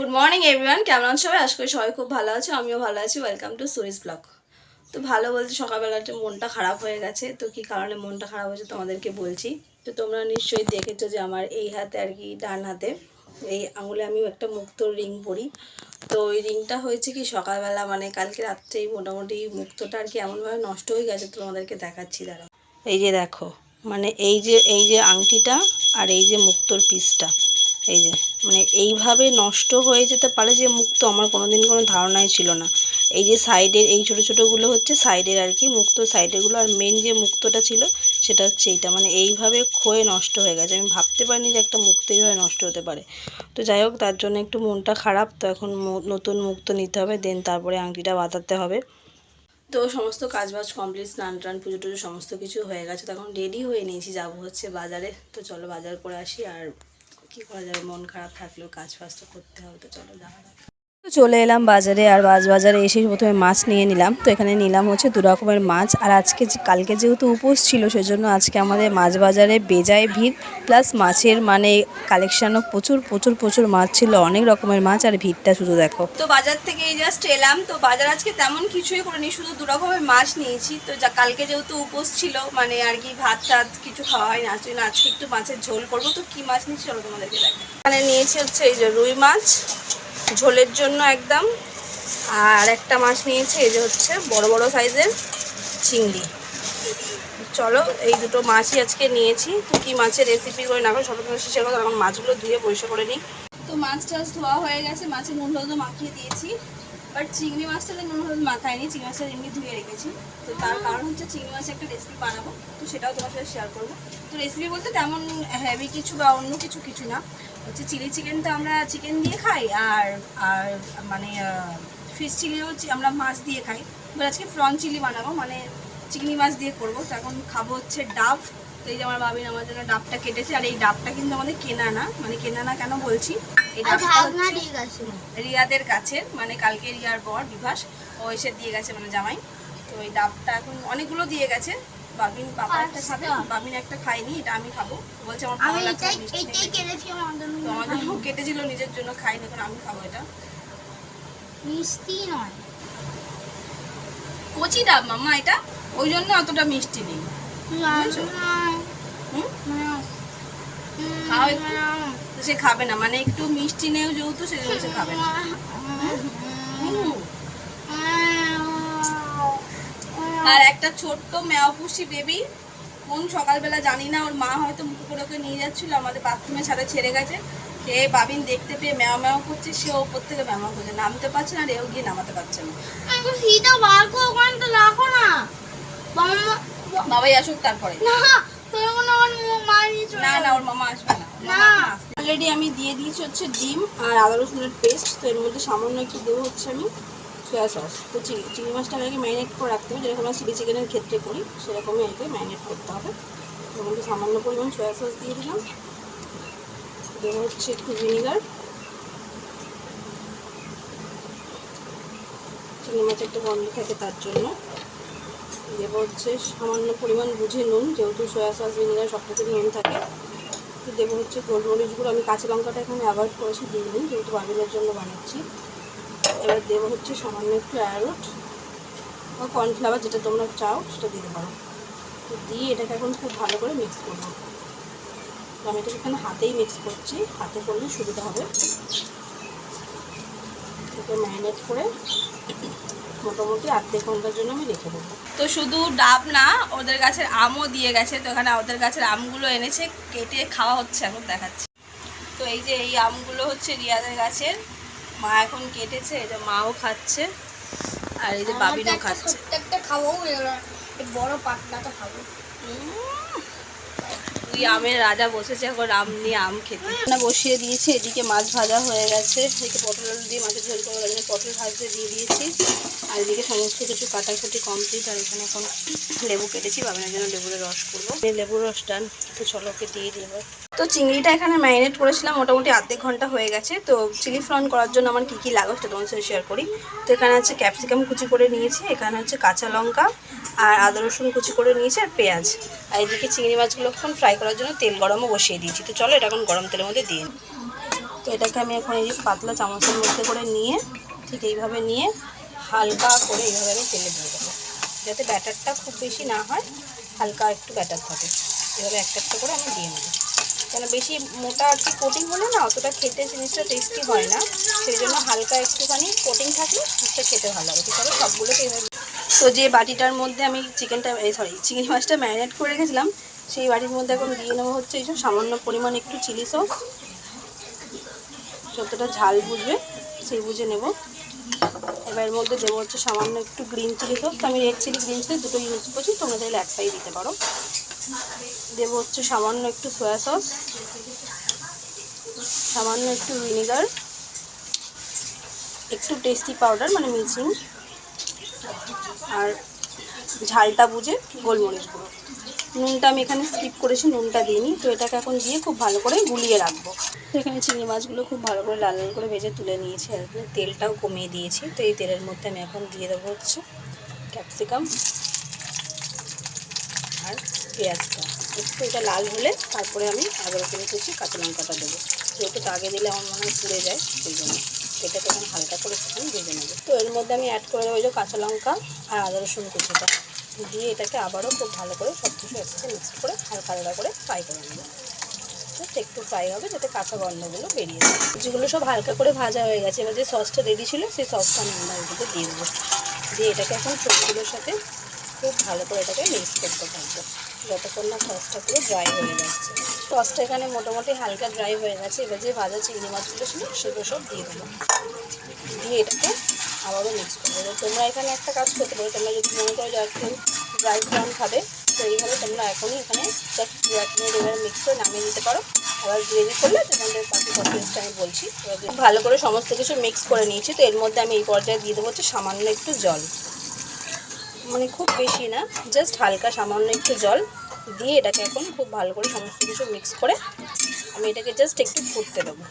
Good morning everyone কেমন সবাই? আশা করি সবাই খুব ভালো আছো। আমিও ভালো আছি। ওয়েলকাম টু সুরিস ব্লগ তো ভালো বলতে সকালবেলাটা মনটা খারাপ হয়ে গেছে, তো কি কারণে মনটা খারাপ হয়েছে তোমাদেরকে বলছি। তো তোমরা নিশ্চয়ই দেখেছ যে আমার এই হাতে আর কি ডান হাতে, এই আঙুলে আমি একটা মুক্তোর রিং পরি। তো ওই রিংটা হয়েছে কি সকালবেলা মানে কালকে রাত্রেই মোটামুটি মুক্তোটা আর কি এমনভাবে নষ্ট হয়ে গেছে, তোমাদেরকে দেখাচ্ছি, দাঁড়াও। এই যে দেখো মানে এই যে এই যে আংটিটা আর এই যে মুক্তোর পিসটা এই যে মানে এইভাবে নষ্ট হয়ে যেতে পারে যে মুক্তো আমার কোনোদিন কোনো ধারণাই ছিল না। এই যে সাইডের, এই ছোটো ছোটোগুলো হচ্ছে সাইডের আর কি, মুক্ত সাইডেরগুলো আর মেন যে মুক্তটা ছিল সেটা হচ্ছে এইটা। মানে এইভাবে ক্ষয়ে নষ্ট হয়ে গেছে। আমি ভাবতে পারিনি যে একটা মুক্ত এইভাবে নষ্ট হতে পারে। তো যাই হোক, তার জন্য একটু মনটা খারাপ। তো এখন নতুন মুক্ত নিতে হবে দেন তারপরে আংটিটা বাঁধাতে হবে। তো সমস্ত কাজবাজ কমপ্লিট স্নান টান, পুজো টুজো সমস্ত কিছু হয়ে গেছে। তখন রেডি হয়ে নিয়েছি, যাব হচ্ছে বাজারে। তো চলো বাজার করে আসি আর কী করা যাবে? মন খারাপ থাকলেও কাজ ফাজ তো করতে হবে তো চলো যাক। চলে এলাম বাজারে আর বাজ, বাজারে এসে প্রথমে মাছ নিয়ে নিলাম। তো এখানে নিলাম হচ্ছে দু রকমের মাছ আর আজকে কালকে যেহেতু উপোস ছিল সেজন্য আজকে আমাদের মাছ বাজারে বেজায় ভিড়। প্লাস মাছের মানে কালেকশানও প্রচুর প্রচুর প্রচুর মাছ ছিল, অনেক রকমের মাছ আর ভিড়টা শুধু দেখো। তো বাজার থেকে এই জাস্ট এলাম। তো বাজার আজকে তেমন কিছুই করিনি, শুধু দু রকমের মাছ নিয়েছি। তো যা, কালকে যেহেতু উপোস ছিল মানে আর কি ভাত টাত কিছু খাওয়া হয় না, আজকে একটু মাছের ঝোল করব। তো কি মাছ নিয়েছি চলো তোমাদেরকে দেখো এখানে নিয়েছি হচ্ছে এই যে রুই মাছ। ঝোলের জন্য একদম। আর একটা মাছ নিয়েছি, এই যে হচ্ছে বড় বড় সাইজের চিংড়ি। চলো, এই দুটো মাছই আজকে নিয়েছি। তো কি মাছের রেসিপি করে না করে সব শেষের কথা, এখন মাছগুলো ধুয়ে পরিষ্কার করে নিই। তো মাছ টাছ ধোয়া হয়ে গেছে মাছের নুন, হলুদ মাখিয়ে দিয়েছি। বাট চিংড়ি মাছটাতে নুন, হলুদ মাখায়নি, চিংড়ি মাছটা এমনি ধুয়ে রেখেছি। তো তার কারণ হচ্ছে চিংড়ি মাছের একটা রেসিপি বানাবো, তো সেটাও তোমার সাথে শেয়ার করব। তো রেসিপি বলতে তেমন হেভি কিছু বা অন্য কিছু কিছু না। হচ্ছে চিলি চিকেন তো আমরা চিকেন দিয়ে খাই আর আর মানে ফিশ চিলিও আমরা মাছ দিয়ে খাই। এবার আজকে ফ্রন চিলি বানাবো মানে চিংড়ি মাছ দিয়ে করব। তো এখন খাব হচ্ছে ডাব। তো এই যে আমার বাবিন আমার জন্য ডাবটা কেটেছে আর এই ডাবটা কিন্তু আমাদের কেনা না। মানে কেনা না কেন বলছি? এই ডাবটা রিয়াদের কাছে। মানে কালকে রিয়ার বর বিভাস ও এসে দিয়ে গেছে মানে জামাই। তো এই ডাবটা এখন অনেকগুলো দিয়ে গেছে। বাবিন একটা খাবে। বাবিন একটা খাইনি এটা আমি খাব। বলছে আমার ভালো লাগছে মিষ্টি কেটেছি আমার জন্য কেটেছিল নিজের জন্য খাইনি এখন আমি খাব এটা। মিষ্টি নয়। কচি ডাব মাম্মা এটা? ওই জন্য অতটা মিষ্টি নেই। খাও সে খাবে না মানে একটু মিষ্টি নেও যেহেতু সে জন্য সে খাবে না। আর একটা ছোট্ট ম্যাওপুষি বেবি কোন সকালবেলা জানি না ওর মা হয়তো মুখে করে ওকে নিয়ে যাচ্ছিল আমাদের বাথরুমে ছাড়া ছেড়ে গেছে। সে বাবিন দেখতে পেয়ে ম্যাও ম্যাও করছে সে ওপর থেকে ম্যাও করছে নামতে পারছে না আর এও গিয়ে নামাতে পারছে না। সিটা বার করো ওখানে তো রাখো না। বাবাই আসুক তারপরে। না না ওর মামা আসবে না। অলরেডি আমি দিয়ে দিয়েছি হচ্ছে ডিম আর আদা রসুনের পেস্ট তো এর মধ্যে সামান্য একটু দেবো হচ্ছে আমি। সয়া সস তো চিংড়ি মাছটা আগে ম্যারিনেট করে রাখতে হবে। যেরকম আমরা চিলি চিকেনের ক্ষেত্রে করি, সেরকমই আগে ম্যারিনেট করতে হবে। এর মধ্যে সামান্য পরিমাণ সয়া সস দিয়ে দিলাম। দেবো হচ্ছে একটু ভিনিগার চিংড়ি মাছ একটা গন্ধ থাকে তার জন্য। দেবো হচ্ছে সামান্য পরিমাণ বুঝে নুন, যেহেতু সয়া সস ভিনিগার সব থেকে নুন থাকে। তো দেবো হচ্ছে গোলমরিচগুলো আমি কাঁচা লঙ্কাটা এখানে অ্যাভয়েড করেছি, দিয়ে দিন যেহেতু বাবিলের জন্য বানাচ্ছি। এবার দেবো হচ্ছে সামান্য একটু অ্যারোট বা কর্নফ্লাওয়ার যেটা তোমরা চাও, সেটা দিতে পারো তো দিয়ে এটাকে এখন খুব ভালো করে মিক্স করব। আমি এটাকে এখানে হাতেই মিক্স করছি, হাতে করলে সুবিধা হবে। এটাকে ম্যারিনেট করে মোটামুটি আর্ধেক ঘণ্টার জন্য আমি রেখে দেবো। তো শুধু ডাব না, ওদের গাছের আমও দিয়ে গেছে, তো এখানে ওদের গাছের আমগুলো এনেছে, কেটে খাওয়া হচ্ছে, এখন দেখাচ্ছি। তো এই যে এই আমগুলো হচ্ছে রিয়াদের গাছের। মা এখন কেটেছে এই যে মাও খাচ্ছে আর এই যে বাবিনও খাচ্ছে। একটা খাব বড় তো খাব। তুই আমের রাজা বসেছে, এখন আম নিয়ে আম খেতে। বসিয়ে দিয়েছি, এদিকে মাছ ভাজা হয়ে গেছে। এদিকে পটল দিয়ে মাছের ঝোল করে পটল ভাজতে দিয়ে দিয়েছি। আর এদিকে সমস্ত কিছু কাটাকুটি কমপ্লিট আর এখানে এখন লেবু কেটেছি বাবানের জন্য লেবুর রস করব। লেবুর রসটা তো চলো ওকে দিয়ে এবার। তো চিংড়িটা এখানে ম্যারিনেট করেছিলাম, মোটামুটি আর্ধেক ঘণ্টা হয়ে গেছে। তো চিলি ফ্রন করার জন্য আমার কী কী লাগবে সেটা তোমার সাথে শেয়ার করি। তো এখানে হচ্ছে ক্যাপসিকাম কুচি করে নিয়েছি, এখানে হচ্ছে কাঁচা লঙ্কা আর আদা, রসুন কুচি করে নিয়েছি আর পেঁয়াজ। আর এদিকে চিংড়ি মাছগুলো এখন ফ্রাই করার জন্য তেল গরমও বসিয়ে দিয়েছি। তো চলো এটা এখন গরম তেলের মধ্যে দিয়ে। তো এটাকে আমি এখন এই যে পাতলা চামচের মধ্যে করে নিয়ে, ঠিক এইভাবে নিয়ে হালকা করে এইভাবে আমি তেলে দিয়ে দেবো। যাতে ব্যাটারটা খুব বেশি না হয়, হালকা একটু ব্যাটার থাকে। এভাবে একটা একটা করে আমি দিয়ে নেব। কেন বেশি মোটা আর কি কোটিং হলে না অতটা খেতে জিনিসটা টেস্টি হয় না। সেই জন্য হালকা একটুখানি কোটিং থাকলে জিনিসটা খেতে ভালো লাগে। আছে সবগুলোকে এইভাবে তো যে বাটিটার মধ্যে আমি চিকেনটা সরি চিংড়ি মাছটা ম্যারিনেট করে রেখেছিলাম, সেই বাটির মধ্যে এখন দিয়ে নেব হচ্ছে এই যে সামান্য পরিমাণ একটু চিলি সস যতটা ঝাল বুঝবে, সেই বুঝে নেব। এবার এর মধ্যে দেবো হচ্ছে সামান্য একটু গ্রিন চিলি সস তো আমি রেড চিলি গ্রিন চিলি দুটো ইউজ করছি, তোমরা চাইলে একটাই দিতে পারো। দেবো হচ্ছে সামান্য একটু সয়া সস সামান্য একটু ভিনেগার একটু টেস্টি পাউডার মানে মিচিং আর ঝালটা বুঝে গোলমরিচ গুঁড়ো। নুনটা আমি এখানে স্কিপ করেছি, নুনটা দিইনি। তো এটাকে এখন দিয়ে খুব ভালো করে গুলিয়ে রাখব। তো এখানে চিংড়ি মাছগুলো খুব ভালো করে লাল লাল করে ভেজে তুলে নিয়েছি আর তেলটাও কমিয়ে দিয়েছি। তো এই তেলের মধ্যে আমি এখন দিয়ে দেবো হচ্ছে ক্যাপসিকাম আর পেঁয়াজটা। একটু এটা লাল হলে তারপরে আমি আদা রসুন কুচি, কাঁচা লঙ্কাটা দেবো। যেহেতু আগে দিলে আমার মনে হয় পুড়ে যায়, সেই জন্য। এটাকে এখন হালকা করে একটুখানি ভেজে নেব। তো এর মধ্যে আমি অ্যাড করে দেবো কাঁচা লঙ্কা আর আদা রসুন কুচিটা। দিয়ে এটাকে আবারও খুব ভালো করে সব কিছু একসাথে মিক্স করে হালকা হালকা করে ফ্রাই করে নেব। একটু ফ্রাই হবে যাতে কাঁচা গন্ধগুলো বেরিয়ে যায়। যেগুলো সব হালকা করে ভাজা হয়ে গেছে। এবার যে সসটা রেডি ছিল, সেই সসটা আমি আমার এদিকে দিয়ে দেবো। দিয়ে এটাকে এখন সবজিগুলোর সাথে খুব ভালো করে এটাকে মিক্স করতে থাকব যতক্ষণ না সসটা পুরো ড্রাই হয়ে যাচ্ছে। সসটা এখানে মোটামুটি হালকা ড্রাই হয়ে গেছে। এবার যে ভাজা চিংড়ি মাছগুলো ছিল, সেগুলো সব দিয়ে দেবো। দিয়ে এটাকে আবারও মিক্স করব তোমরা এখানে একটা কাজ করতে পারো। তোমরা যদি মনে করো যে একটু ড্রাই ব্রাউন খাবে, তো এইভাবে তোমরা এখনই এখানে এবার মিক্স করে নামিয়ে নিতে পারো। আবার গ্রেভি করলে তোমাদের বাকি প্রসেসটা আমি বলছি। ভালো করে সমস্ত কিছু মিক্স করে নিয়েছি। তো এর মধ্যে আমি এই পর্যায়ে দিয়ে দেবো হচ্ছে সামান্য একটু জল। মানে খুব বেশি না জাস্ট হালকা সামান্য একটু জল দিয়ে এটাকে এখন খুব ভালো করে সমস্ত কিছু মিক্স করে আমি এটাকে জাস্ট একটু ফুটতে দেবো।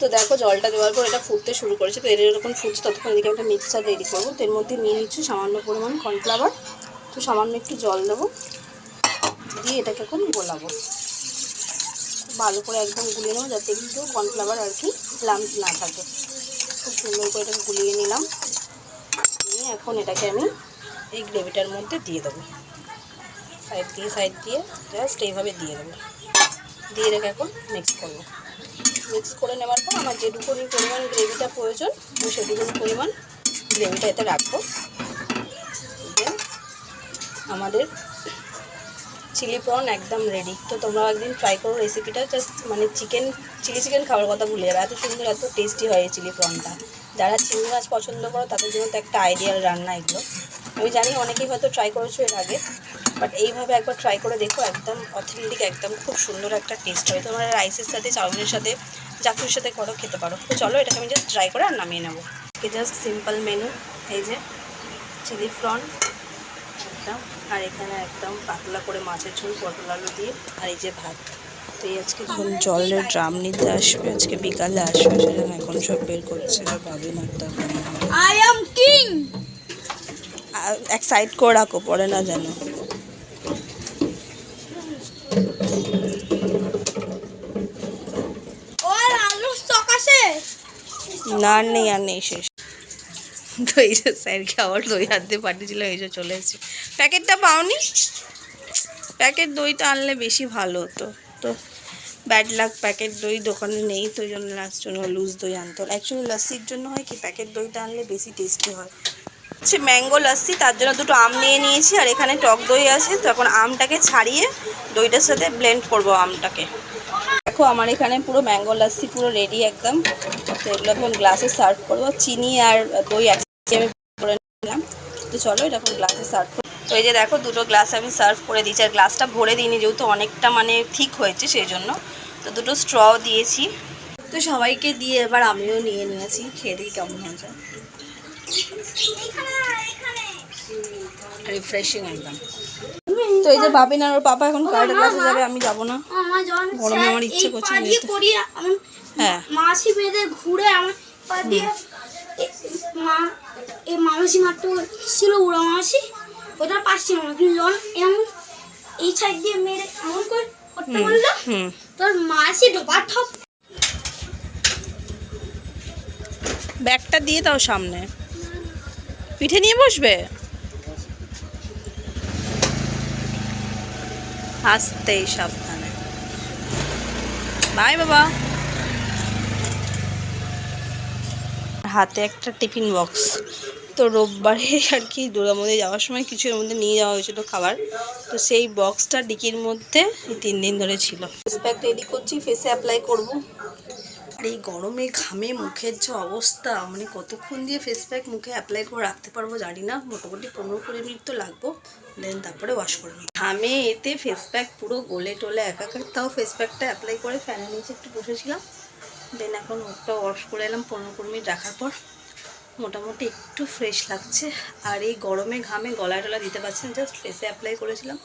তো দেখো জলটা দেওয়ার পর এটা ফুটতে শুরু করেছে, তো এর যখন ফুটছে ততক্ষণ এদিকে একটা মিক্সচার রেডি করব। তো এর মধ্যে নিয়ে নিচ্ছি সামান্য পরিমাণ কর্নফ্লাওয়ার তো সামান্য একটু জল দেবো, দিয়ে এটাকে এখন গোলাবো। ভালো করে একদম গুলিয়ে নেব যাতে কিন্তু কর্নফ্লাওয়ার আর কি লাম্প না থাকে। খুব সুন্দর করে এটাকে গুলিয়ে নিলাম। নিয়ে এখন এটাকে আমি এই গ্রেভিটার মধ্যে দিয়ে দেবো। সাইড দিয়ে সাইড দিয়ে জাস্ট এইভাবে দিয়ে দেবো। দিয়ে রেখে এখন মিক্স করব। মিক্স করে নেওয়ার পর আমার যেটুকুনি পরিমাণ গ্রেভিটা প্রয়োজন, আমি সেটুকুনি পরিমাণ গ্রেভিটা এতে রাখব। আমাদের চিলি প্রন একদম রেডি তো তোমরাও একদিন ট্রাই করো রেসিপিটা জাস্ট মানে চিকেন চিলি চিকেন খাওয়ার কথা ভুলে যাবে। এত সুন্দর, এত টেস্টি হয় এই চিলি প্রনটা যারা চিংড়ি মাছ পছন্দ করো, তাদের জন্য তো একটা আইডিয়াল রান্না এগুলো। আমি জানি অনেকেই হয়তো ট্রাই করেছ এর আগে বাট এইভাবে একবার ট্রাই করে দেখো, একদম অথেন্টিক একদম খুব সুন্দর একটা টেস্ট হয়। তোমরা রাইসের সাথে, চাউমিনের সাথে চাকুর সাথে করো, খেতে পারো। তো চলো এটাকে আমি জাস্ট ট্রাই করে আর নামিয়ে নেব। জাস্ট সিম্পল মেনু এই যে চিলি প্রন একদম, আর এখানে একদম পাতলা করে মাছের ঝোল, পটল আলু দিয়ে, আর এই যে ভাত। তো এই আজকে যখন জলের ড্রাম নিতে আসবে, আজকে বিকালে আসবে, সেজন্য এখন সব বের করছে আই এম এক সাইড করে রাখো পরে না যেন। না, আর নেই আর নেই, শেষ। তো এই যে স্যারকে আবার দই হাত দিয়ে পাঠিয়েছিল, এই যে চলে এসেছে। প্যাকেটটা পাওনি? প্যাকেট দইটা আনলে বেশি ভালো হতো। তো ব্যাড লাক প্যাকেট দই দোকানে নেই, তো ওই জন্য লাস্ট জন্য লুজ দই আনতে অ্যাকচুয়ালি লাস্সির জন্য হয় কি, প্যাকেট দইটা আনলে বেশি টেস্টি হয়। হচ্ছে ম্যাঙ্গো লাস্সি তার জন্য দুটো আম নিয়ে নিয়েছি, আর এখানে টক দই আছে। তো এখন আমটাকে ছাড়িয়ে দইটার সাথে ব্লেন্ড করব আমটাকে। দেখো, আমার এখানে পুরো ম্যাঙ্গো লাস্সি পুরো রেডি একদম। তো এগুলো এখন গ্লাসে সার্ভ করব। চিনি আর দই একসাথে আমি করে নিলাম। তো চলো, এটা এখন গ্লাসে সার্ভ করব তো এই যে দেখো, দুটো গ্লাস আমি সার্ভ করে দিয়েছি, আর গ্লাসটা ভরে দিইনি, যেহেতু অনেকটা মানে ঠিক হয়েছে সেই জন্য তো দুটো স্ট্র দিয়েছি। তো সবাইকে দিয়ে এবার আমিও নিয়ে নিয়েছি। খেয়ে দিই কেমন হয়েছে। রিফ্রেশিং একদম তো এই যে বাবিন আর ওর পাপা এখন কারেন্ট ক্লাসে যাবে? আমি যাব না। গরমে আমার ইচ্ছে করছে হ্যাঁ। মাসি বেঁধে ঘুরে আমার মা এই মামাসি ছিল উড়া মামাসি ওটা পাচ্ছিল না। কিন্তু যখন এমন এই সাইড দিয়ে মেরে এমন করে করতে বলল তোর মাসি ঢোপা ঠপ। ব্যাগটা দিয়ে দাও সামনে। পিঠে নিয়ে বসবে? আসতেই সাবধানে। বাই বাবা। হাতে একটা টিফিন বক্স। তো রোববারে আর কি দুর্গার মধ্যে যাওয়ার সময় কিছু এর মধ্যে নিয়ে যাওয়া হয়েছিল খাবার। তো সেই বক্সটা ডিকির মধ্যে তিন দিন ধরে ছিল। ফেস রেডি করছি ফেসে অ্যাপ্লাই করব। আর এই গরমে ঘামে মুখের যে অবস্থা মানে কতক্ষণ দিয়ে ফেস প্যাক মুখে অ্যাপ্লাই করে রাখতে পারব জানি না। মোটামুটি পনেরো কুড়ি মিনিট তো লাগবো। দেন তারপরে ওয়াশ করে ঘামে এতে ফেস প্যাক পুরো গলে টলে একাকার, তাও ফেস প্যাকটা অ্যাপ্লাই করে ফ্যানের নিচে একটু বসেছিলাম। দেন এখন মুখটা ওয়াশ করে এলাম পনেরো কুড়ি মিনিট রাখার পর। মোটামুটি একটু ফ্রেশ লাগছে। আর এই গরমে ঘামে গলায় টলা দিতে পারছেন জাস্ট ফেসে অ্যাপ্লাই করেছিলাম।